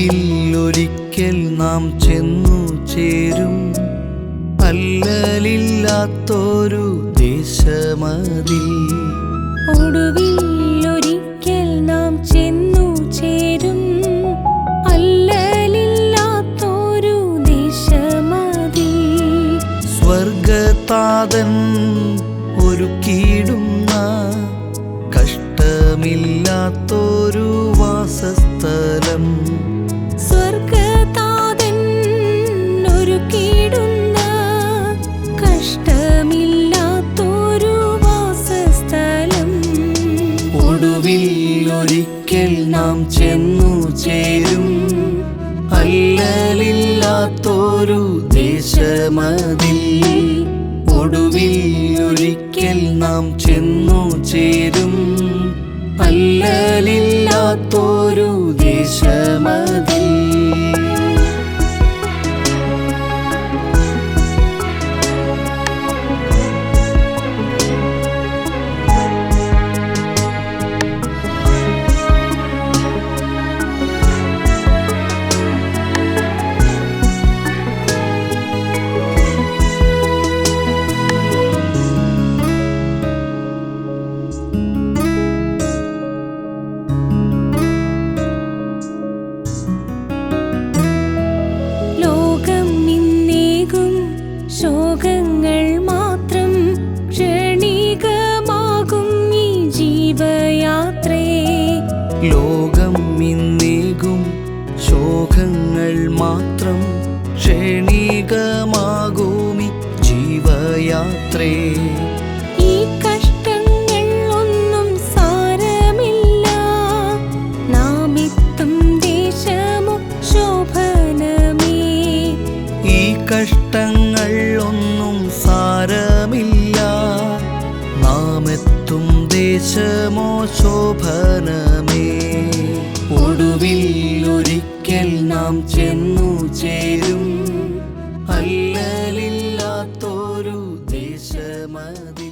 ഒടുവിൽ ഒരിക്കൽ നാം ചെന്നു ചേരും. അല്ലലില്ലാത്തൊരു ദേശമതിൽ. ഒടുവിൽ ഒരിക്കൽ നാം ചെന്നു ചേരും. അല്ലലില്ലാത്തൊരു ദേശമതിൽ. സ്വർഗതാതൻ ഒരുക്കിയിടുന്ന കഷ്ടമില്ലാത്തൊരു വാസസ്ഥലം. ഒരിക്കൽ നാം ചെന്നു ചേരും. അല്ലലില്ലാത്തൊരു ദേശമതിൽ. ഒടുവിൽ ഒരിക്കൽ നാം ചെന്നു ചേരും. അല്ലലില്ലാത്തൊരു ദേശമതിൽ. ശോകങ്ങൾ മാത്രം ക്ഷണികമാകും ഈ ജീവയാത്രേ. ലോകം മാത്രം ക്ഷണികമാകൂമി ജീവയാത്രേ. കഷ്ടങ്ങൾ ഒന്നും സാരമില്ല. നാമെത്തും ദേശമോ ശോഭനമേ. ഒടുവിൽ ഒരിക്കൽ നാം ചെന്നു ചേരും. അല്ലലില്ലാത്തൊരു ദേശമതി.